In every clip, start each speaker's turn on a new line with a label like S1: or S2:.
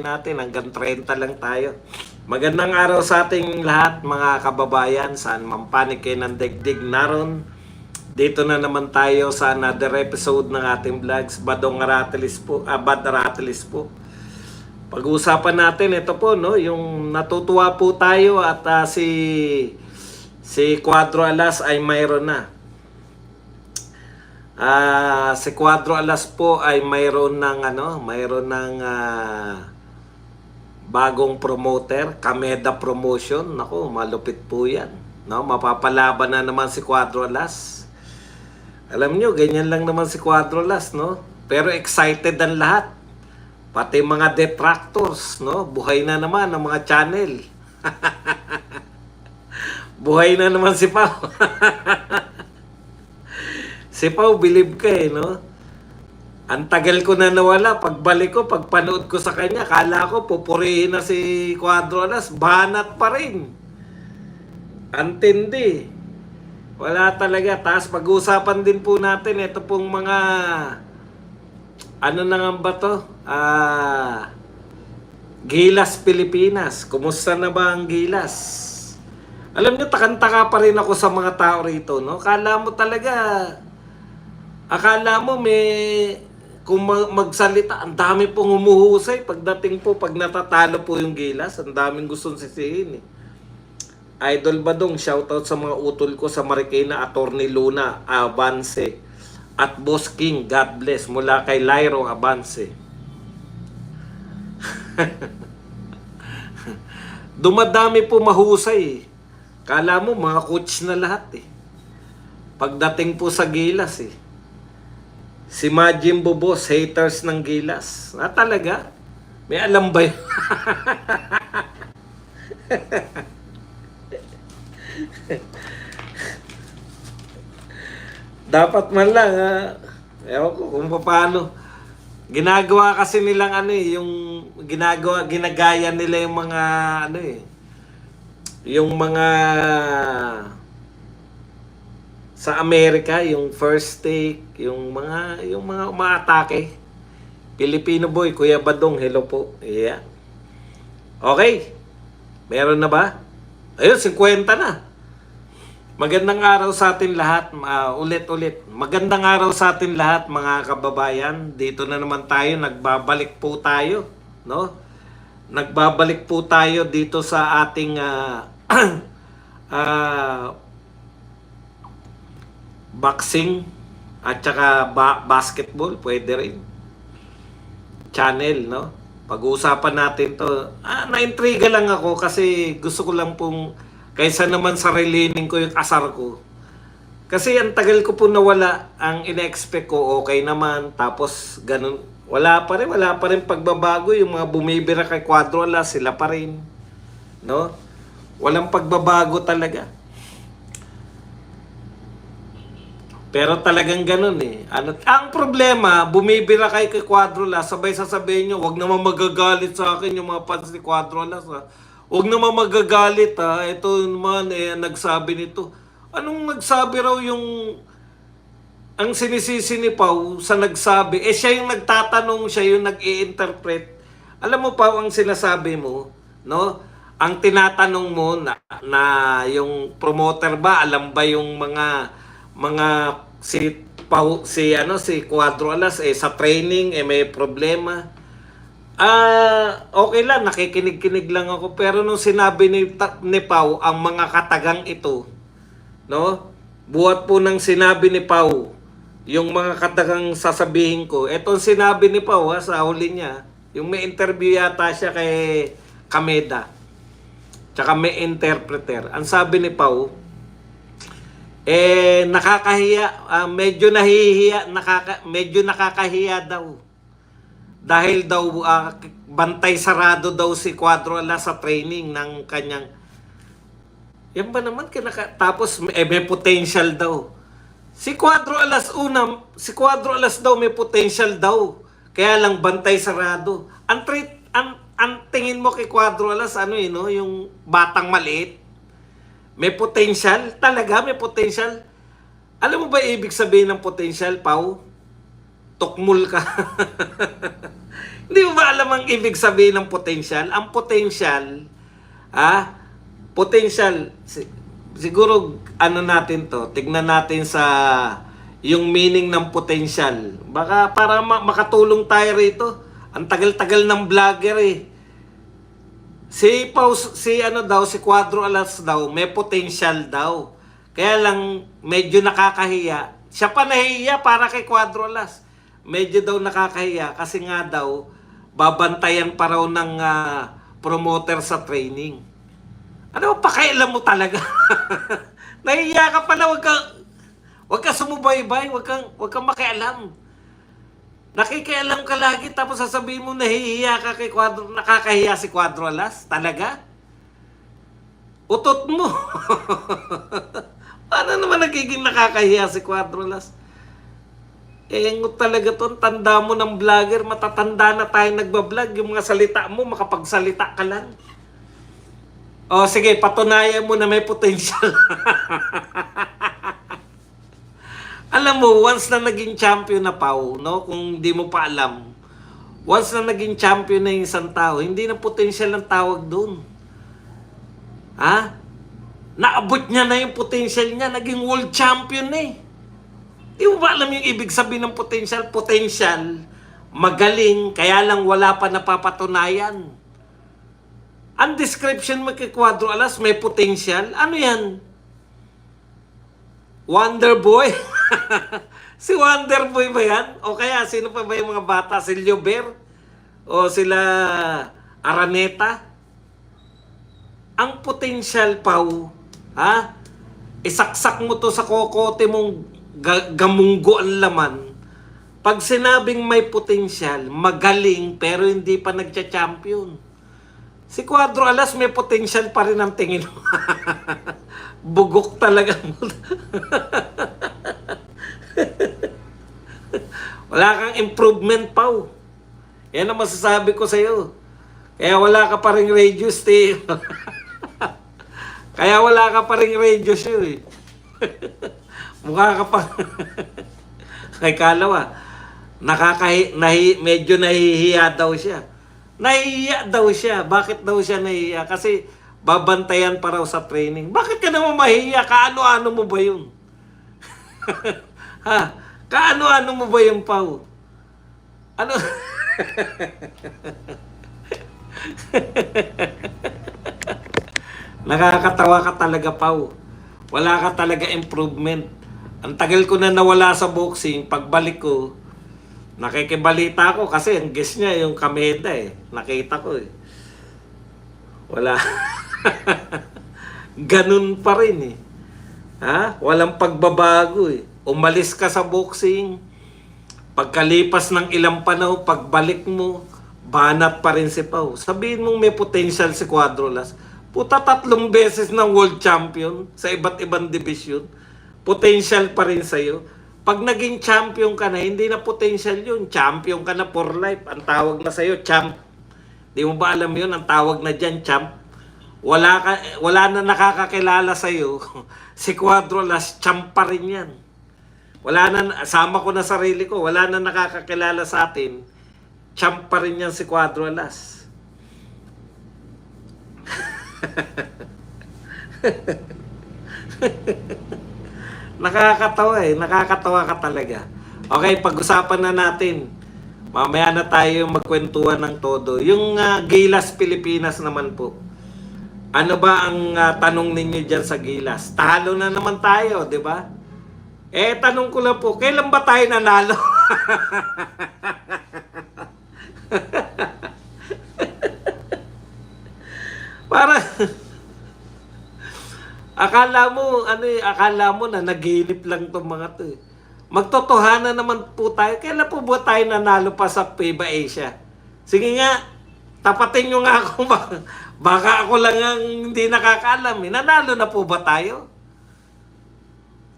S1: natin hanggang 30 lang tayo. Magandang araw sa ating lahat mga kababayan saan man panig kayo ng digdig naron. Dito na naman tayo sa another episode ng ating vlogs Badong Aratilis po, ah, Bad Aratilis po. Pag-uusapan natin ito po no, yung natutuwa po tayo at ah, si si Cuadro Alas ay mayroon na. Ah, si Cuadro Alas po ay mayroon ng ano, mayroon ng ah, bagong promoter, Kameda Promotion. Nako, malupit po 'yan. No, mapapalaban na naman si Cuadro Alas. Alam nyo, ganyan lang naman si Cuadro Alas, no? Pero excited ang lahat. Pati mga detractors, no? Buhay na naman ang mga channel. Buhay na naman si Pao. si Pao, believe ka eh, no? Ang tagal ko na nawala. Pagbalik ko, pagpanood ko sa kanya, kala ko pupurihin na si Cuadro Alas. Banat pa rin. Antindi. Wala talaga. Tapos pag-uusapan din po natin, ito pong mga... Ano na nga ba to? Ah... Gilas Pilipinas. Kumusta na ba ang Gilas? Alam niyo, takantaka pa rin ako sa mga tao rito, no? Kala mo talaga, akala mo may, kung ma- magsalita, ang dami pong humuhusay. Pagdating po, pag natatalo po yung Gilas, ang daming gustong sisihin, eh. Idol Badong, shoutout sa mga utol ko sa Marikina, Attorney Luna, Avance, at Boss King, God bless, mula kay Lyro Avance. Dumadami po mahusay. eh. Kala mo mga coach na lahat eh. Pagdating po sa Gilas eh. Si Majin Boss, haters ng Gilas. Ah, talaga? May alam ba yun? Dapat man lang, ha? Ewan ko kung paano. Ginagawa kasi nilang ano eh, yung ginagawa, ginagaya nila yung mga ano eh, yung mga sa Amerika, yung first take, yung mga yung mga umaatake. Filipino boy, Kuya Badong, hello po. Yeah. Okay. Meron na ba? Ayun, 50 na. Magandang araw sa atin lahat, uh, ulit-ulit. Magandang araw sa atin lahat mga kababayan. Dito na naman tayo, nagbabalik po tayo, no? Nagbabalik po tayo dito sa ating ah, ah, boxing at saka ba- basketball, pwede rin. Channel, no? Pag-uusapan natin to. Ah, na-intriga lang ako kasi gusto ko lang pong kaysa naman sa relining ko yung asar ko. Kasi ang tagal ko po nawala, ang ina-expect ko okay naman, tapos ganun. Wala pa rin, wala pa rin pagbabago. Yung mga bumibira kay Quadro Alas, sila pa rin. No? Walang pagbabago talaga. Pero talagang ganun eh. Ano, ang problema, bumibira kay kay Quadro Alas, sabay sasabihin nyo, wag naman magagalit sa akin yung mga fans ni Quadro Alas. Ha? Huwag naman magagalit ha. Ito naman eh, nagsabi nito. Anong nagsabi raw yung ang sinisisi ni Pau sa nagsabi, eh siya yung nagtatanong, siya yung nag interpret Alam mo pa ang sinasabi mo, no? Ang tinatanong mo na, na yung promoter ba, alam ba yung mga mga si Pau, si ano si Cuadro Alas eh sa training eh may problema. Ah, okay lang, nakikinig-kinig lang ako. Pero nung sinabi ni, ni Pau, ang mga katagang ito, no? Buhat po ng sinabi ni Pau, yung mga katagang sasabihin ko. Etong sinabi ni Pau, ha, sa huli niya, yung may interview yata siya kay Kameda. Tsaka may interpreter. Ang sabi ni Pau, eh, nakakahiya, ah, medyo nahihiya, nakaka, medyo nakakahiya daw. Dahil daw ah, bantay sarado daw si Cuadro Alas sa training ng kanyang yan ba naman kinaka tapos eh, may potential daw. Si Cuadro Alas una si Cuadro Alas daw may potential daw. Kaya lang bantay sarado. Ang treat ang, ang tingin mo kay Cuadro Alas ano eh no? Yung batang maliit may potential talaga may potential alam mo ba ibig sabihin ng potential Pau tukmul ka Hindi mo ba alam ang ibig sabihin ng potential? Ang potential, ah, potential, si- siguro ano natin to, tignan natin sa yung meaning ng potential. Baka para ma- makatulong tayo rito. Ang tagal-tagal ng vlogger eh. Si Paus, si ano daw, si Quadro Alas daw, may potential daw. Kaya lang, medyo nakakahiya. Siya pa nahihiya para kay Quadro Alas. Medyo daw nakakahiya kasi nga daw, babantayan pa raw ng ah, promoter sa training. Ano ba pakialam mo talaga? nahihiya ka pala, wag ka, wag ka sumubaybay, wag kang, wag kang makialam. Nakikialam ka lagi tapos sasabihin mo nahihiya ka kay Quadro, nakakahiya si Quadro Alas? Talaga? Utot mo. Paano naman nagiging nakakahiya si Quadro Alas? Eh, talaga to, tanda mo ng vlogger, matatanda na tayo nagbablog, yung mga salita mo, makapagsalita ka lang. O sige, patunayan mo na may potential. Alam mo, once na naging champion na Pau, no, kung di mo pa alam, once na naging champion na yung isang tao, hindi na potential ang tawag doon. Ha? Naabot niya na yung potential niya, naging world champion eh. Di mo ba alam yung ibig sabihin ng potential? Potential, magaling, kaya lang wala pa napapatunayan. Ang description mo kay Quadro Alas, may potential. Ano yan? Wonder Boy? si Wonder Boy ba yan? O kaya sino pa ba yung mga bata? Si Liober? O sila Araneta? Ang potential, Pau, ha? Isaksak mo to sa kokote mong ga- gamunggo ang laman. Pag sinabing may potential, magaling, pero hindi pa nagcha-champion. Si Quadro Alas may potential pa rin ang tingin. Bugok talaga mo. wala kang improvement, Pau. Yan ang masasabi ko sa'yo. Kaya wala ka pa rin radio stay. Kaya wala ka pa rin radio show eh. Mukha ka pa. Kay Kalawa, nakakahi, nahi, medyo nahihiya daw siya. Nahihiya daw siya. Bakit daw siya nahihiya? Kasi babantayan pa raw sa training. Bakit ka naman mahihiya? Kaano-ano mo ba yun? ha? Kaano-ano mo ba yung Pau? Ano? Nakakatawa ka talaga, Pau. Wala ka talaga improvement. Ang tagal ko na nawala sa boxing, pagbalik ko, nakikibalita ako kasi ang guest niya yung Kameda eh. Nakita ko eh. Wala. Ganun pa rin eh. Ha? Walang pagbabago eh. Umalis ka sa boxing, pagkalipas ng ilang panahon, pagbalik mo, banat pa rin si Pau. Sabihin mong may potential si Quadrolas. Puta tatlong beses ng world champion sa iba't ibang division. Potential pa rin sa'yo. Pag naging champion ka na, hindi na potential yun. Champion ka na for life. Ang tawag na sa'yo, champ. Di mo ba alam yun? Ang tawag na dyan, champ. Wala, ka, wala na nakakakilala sa'yo. si Quadrolas, champ pa rin yan. Wala na, sama ko na sarili ko, wala na nakakakilala sa atin. Champ pa rin yan si Quadro Alas. Nakakatawa eh, nakakatawa ka talaga. Okay, pag-usapan na natin. Mamaya na tayo magkwentuhan ng todo. Yung ah, Gilas Pilipinas naman po. Ano ba ang ah, tanong ninyo dyan sa Gilas? Talo na naman tayo, di ba? Eh, tanong ko lang po, kailan ba tayo nanalo? Para akala mo, ano eh, akala mo na naginip lang tong mga to eh. Magtotohanan naman po tayo. Kailan po ba tayo nanalo pa sa FIBA Asia? Sige nga, tapatin nyo nga ako. Baka ako lang ang hindi nakakaalam. Eh. Nanalo na po ba tayo?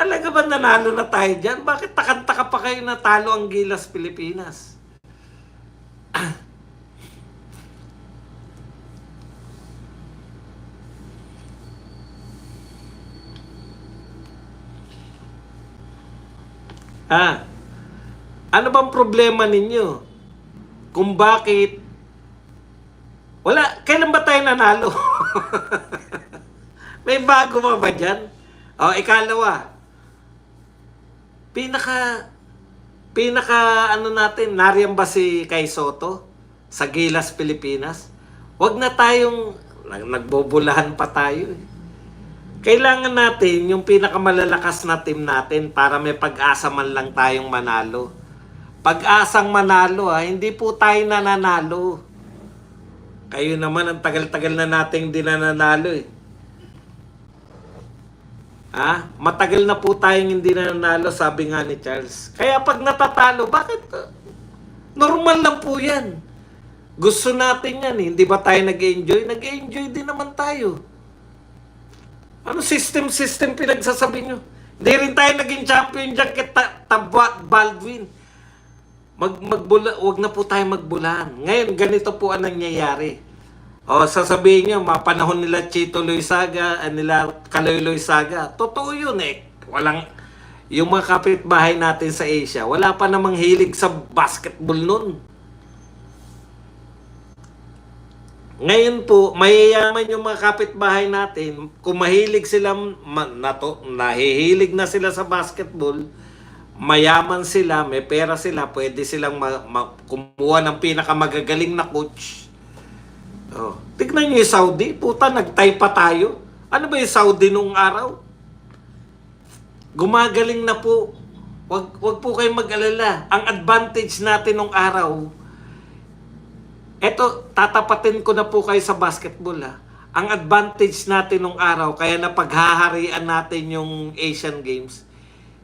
S1: Talaga ba nanalo na tayo dyan? Bakit takanta pa kayo na talo ang Gilas Pilipinas? Ha? Ano bang problema ninyo? kung bakit wala, kailan ba tayo nanalo? May bago pa ba dyan? O, ikalawa, pinaka, pinaka, ano natin, nariyan ba si Kay Soto sa Gilas, Pilipinas? Huwag na tayong, nag- nagbubulahan pa tayo eh. Kailangan natin yung pinakamalalakas na team natin para may pag-asa man lang tayong manalo. Pag-asang manalo ha, hindi po tayo nananalo. Kayo naman, ang tagal-tagal na nating di nananalo eh. Ha? Matagal na po tayong hindi nananalo, sabi nga ni Charles. Kaya pag natatalo, bakit? uh, Normal lang po yan. Gusto natin yan eh. Hindi ba tayo nag-enjoy? Nag-enjoy din naman tayo. Ano system-system pinagsasabi nyo? Hindi rin tayo naging champion dyan kay Ta- Tabat Baldwin. Mag, magbula, wag na po tayo magbulan. Ngayon, ganito po ang nangyayari. O, sasabihin nyo, mga panahon nila Chito Loizaga, ah, nila Kaloy Loizaga. Totoo yun eh. Walang, yung mga kapitbahay natin sa Asia, wala pa namang hilig sa basketball nun. Ngayon po, mayayaman yung mga kapitbahay natin. Kung mahilig sila, ma, nato, nahihilig na sila sa basketball, mayaman sila, may pera sila, pwede silang ma, ma- kumuha ng pinakamagagaling na coach. Oh. Tignan nyo yung Saudi, puta, nagtay pa tayo. Ano ba yung Saudi nung araw? Gumagaling na po. Wag, wag po kayong mag-alala. Ang advantage natin nung araw, Eto, tatapatin ko na po kayo sa basketball ha. Ang advantage natin nung araw, kaya napaghaharian natin yung Asian Games,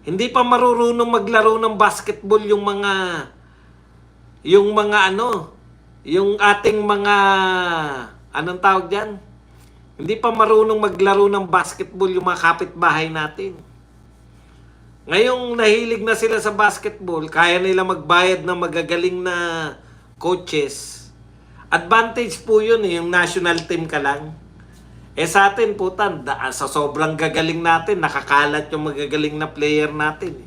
S1: hindi pa marurunong maglaro ng basketball yung mga yung mga ano, yung ating mga anong tawag diyan? Hindi pa marunong maglaro ng basketball yung mga kapitbahay natin. Ngayong nahilig na sila sa basketball, kaya nila magbayad ng magagaling na coaches. Advantage po yun eh, yung national team ka lang. Eh sa atin po tan, da- sa sobrang gagaling natin, nakakalat yung magagaling na player natin.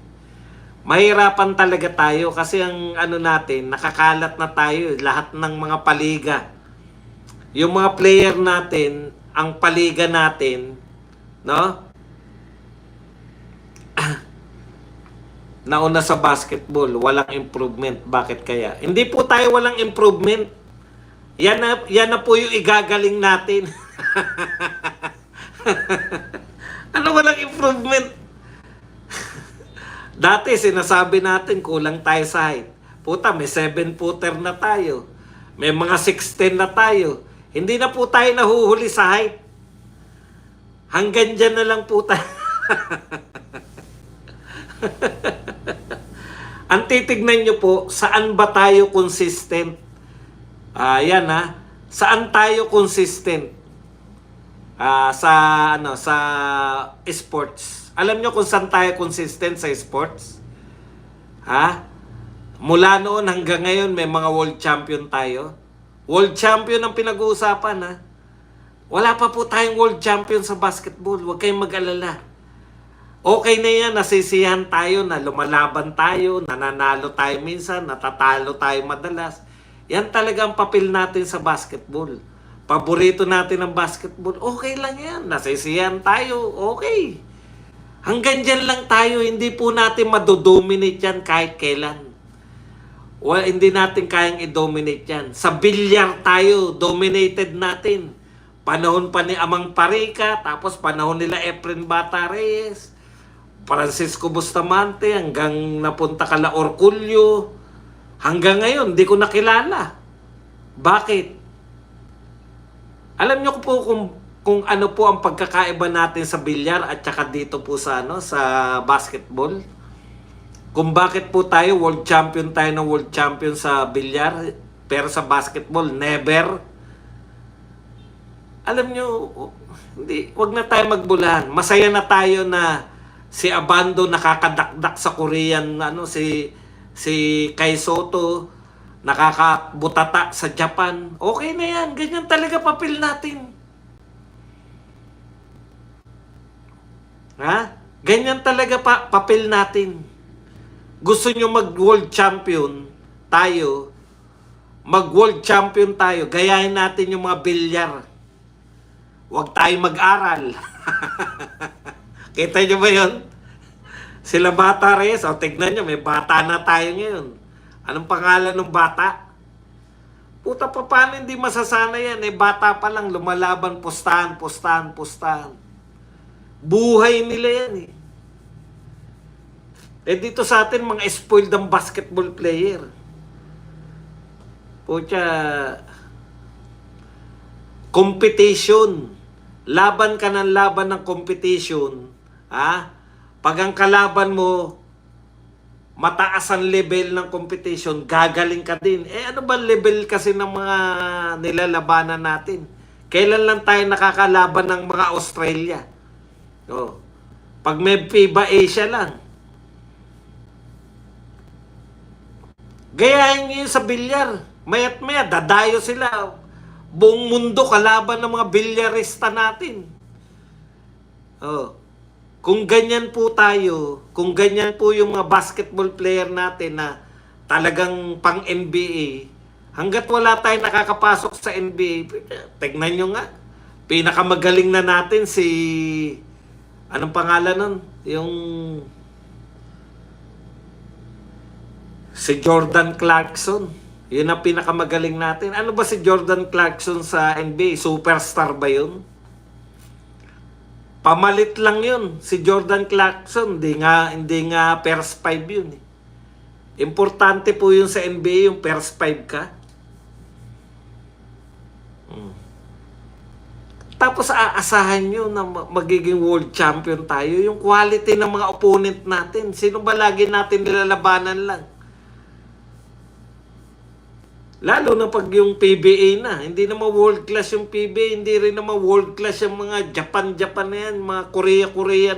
S1: Mahirapan talaga tayo kasi ang ano natin, nakakalat na tayo lahat ng mga paliga. Yung mga player natin, ang paliga natin, no? Nauna sa basketball, walang improvement. Bakit kaya? Hindi po tayo walang improvement. Yan na, yan na po yung igagaling natin. ano walang improvement? Dati sinasabi natin kulang tayo sa height. Puta, may 7-footer na tayo. May mga 6'10 na tayo. Hindi na po tayo nahuhuli sa height. Hanggang dyan na lang po tayo. Ang titignan nyo po, saan ba tayo consistent? Ah, yan ha. Saan tayo consistent? Ah, sa ano, sa sports. Alam nyo kung saan tayo consistent sa sports? Ha? Mula noon hanggang ngayon may mga world champion tayo. World champion ang pinag-uusapan ha. Wala pa po tayong world champion sa basketball. Huwag kayong mag-alala. Okay na yan, nasisiyahan tayo, na lumalaban tayo, nananalo tayo minsan, natatalo tayo madalas. Yan talaga ang papel natin sa basketball. Paborito natin ang basketball, okay lang yan. Nasisiyahan tayo, okay. Hanggang dyan lang tayo, hindi po natin madodominate yan kahit kailan. Well, hindi natin kayang i-dominate yan. Sa bilyar tayo, dominated natin. Panahon pa ni Amang Parika, tapos panahon nila Efren Bata Reyes, Francisco Bustamante, hanggang napunta ka la Orculio. Hanggang ngayon, di ko nakilala. Bakit? Alam niyo po kung kung ano po ang pagkakaiba natin sa bilyar at saka dito po sa ano sa basketball. Kung bakit po tayo world champion tayo ng world champion sa bilyar pero sa basketball never. Alam niyo, hindi, wag na tayo magbulahan. Masaya na tayo na si Abando nakakadakdak sa Korean ano si si Kai Soto nakakabutata sa Japan. Okay na yan. Ganyan talaga papel natin. Ha? Ganyan talaga pa papel natin. Gusto nyo mag-world champion, tayo, mag-world champion tayo, gayahin natin yung mga bilyar. Huwag tayo mag-aral. Kita nyo ba yun? Sila bata Reyes, o tignan nyo, may bata na tayo ngayon. Anong pangalan ng bata? Puta pa, paano hindi masasana yan? Eh, bata pa lang, lumalaban, pustahan, pustahan, pustahan. Buhay nila yan eh. Eh dito sa atin, mga spoiled ang basketball player. Pucha, competition. Laban ka ng laban ng competition. Ha? Pag ang kalaban mo, mataas ang level ng competition, gagaling ka din. Eh ano ba level kasi ng mga nilalabanan natin? Kailan lang tayo nakakalaban ng mga Australia? Oh. Pag may FIBA Asia lang. Gayahin yun sa bilyar. Mayat maya, dadayo sila. Buong mundo kalaban ng mga bilyarista natin. Oh. Kung ganyan po tayo, kung ganyan po yung mga basketball player natin na talagang pang NBA, hanggat wala tayong nakakapasok sa NBA, tignan nyo nga, pinakamagaling na natin si, anong pangalan nun? Yung, si Jordan Clarkson. Yun ang pinakamagaling natin. Ano ba si Jordan Clarkson sa NBA? Superstar ba yun? Pamalit lang yun. Si Jordan Clarkson, hindi nga, hindi nga first five yun. Eh. Importante po yun sa NBA, yung first five ka. Tapos aasahan nyo na ma- magiging world champion tayo. Yung quality ng mga opponent natin. Sino ba lagi natin nilalabanan lang? Lalo na pag yung PBA na. Hindi naman world class yung PBA. Hindi rin naman world class yung mga Japan-Japan na yan. Mga Korea-Korea